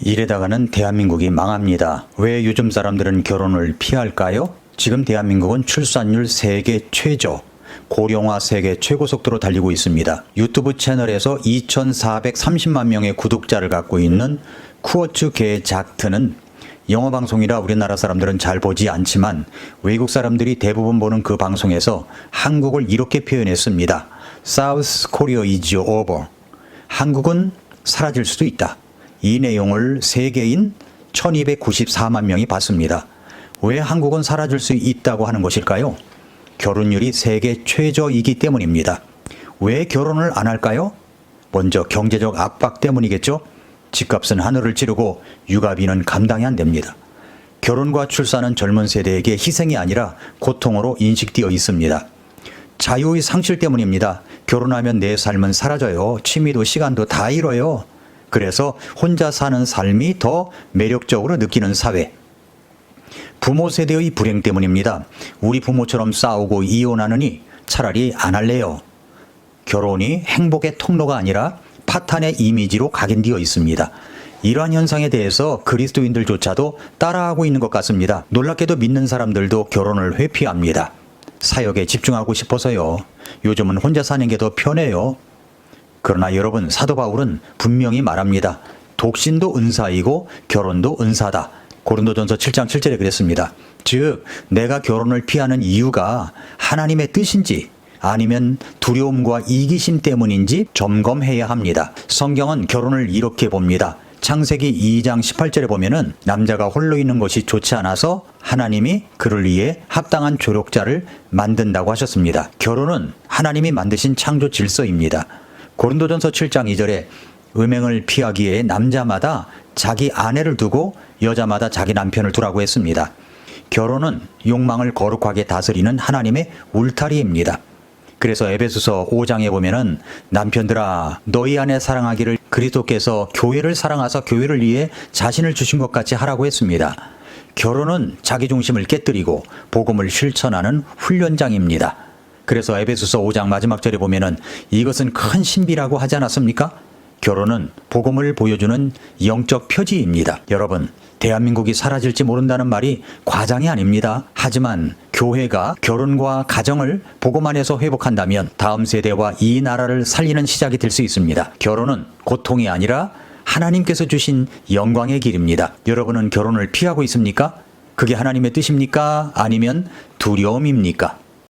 이래다가는 대한민국이 망합니다. 왜 요즘 사람들은 결혼을 피할까요? 지금 대한민국은 출산율 세계 최저, 고령화 세계 최고 속도로 달리고 있습니다. 유튜브 채널에서 2,430만 명의 구독자를 갖고 있는 쿠어츠계 작트는 영어 방송이라 우리나라 사람들은 잘 보지 않지만 외국 사람들이 대부분 보는 그 방송에서 한국을 이렇게 표현했습니다. South Korea is over. 한국은 사라질 수도 있다. 이 내용을 세계인 1294만 명이 봤습니다. 왜 한국은 사라질 수 있다고 하는 것일까요? 결혼율이 세계 최저이기 때문입니다. 왜 결혼을 안 할까요? 먼저 경제적 압박 때문이겠죠? 집값은 하늘을 찌르고 육아비는 감당이 안 됩니다. 결혼과 출산은 젊은 세대에게 희생이 아니라 고통으로 인식되어 있습니다. 자유의 상실 때문입니다. 결혼하면 내 삶은 사라져요. 취미도 시간도 다 잃어요. 그래서 혼자 사는 삶이 더 매력적으로 느끼는 사회. 부모 세대의 불행 때문입니다. 우리 부모처럼 싸우고 이혼하느니 차라리 안 할래요. 결혼이 행복의 통로가 아니라 파탄의 이미지로 각인되어 있습니다. 이러한 현상에 대해서 그리스도인들조차도 따라하고 있는 것 같습니다. 놀랍게도 믿는 사람들도 결혼을 회피합니다. 사역에 집중하고 싶어서요. 요즘은 혼자 사는 게 더 편해요. 그러나 여러분, 사도 바울은 분명히 말합니다. 독신도 은사이고 결혼도 은사다. 고린도전서 7장 7절에 그랬습니다. 즉, 내가 결혼을 피하는 이유가 하나님의 뜻인지 아니면 두려움과 이기심 때문인지 점검해야 합니다. 성경은 결혼을 이렇게 봅니다. 창세기 2장 18절에 보면은 남자가 홀로 있는 것이 좋지 않아서 하나님이 그를 위해 합당한 조력자를 만든다고 하셨습니다. 결혼은 하나님이 만드신 창조 질서입니다. 고린도전서 7장 2절에 음행을 피하기 위해 남자마다 자기 아내를 두고 여자마다 자기 남편을 두라고 했습니다. 결혼은 욕망을 거룩하게 다스리는 하나님의 울타리입니다. 그래서 에베소서 5장에 보면은 남편들아 너희 안에 사랑하기를 그리스도께서 교회를 사랑하사 교회를 위해 자신을 주신 것 같이 하라고 했습니다. 결혼은 자기 중심을 깨뜨리고 복음을 실천하는 훈련장입니다. 그래서 에베소서 5장 마지막 절에 보면은 이것은 큰 신비라고 하지 않았습니까? 결혼은 복음을 보여주는 영적 표지입니다. 여러분, 대한민국이 사라질지 모른다는 말이 과장이 아닙니다. 하지만 교회가 결혼과 가정을 복음 안에서 회복한다면 다음 세대와 이 나라를 살리는 시작이 될 수 있습니다. 결혼은 고통이 아니라 하나님께서 주신 영광의 길입니다. 여러분은 결혼을 피하고 있습니까? 그게 하나님의 뜻입니까? 아니면 두려움입니까?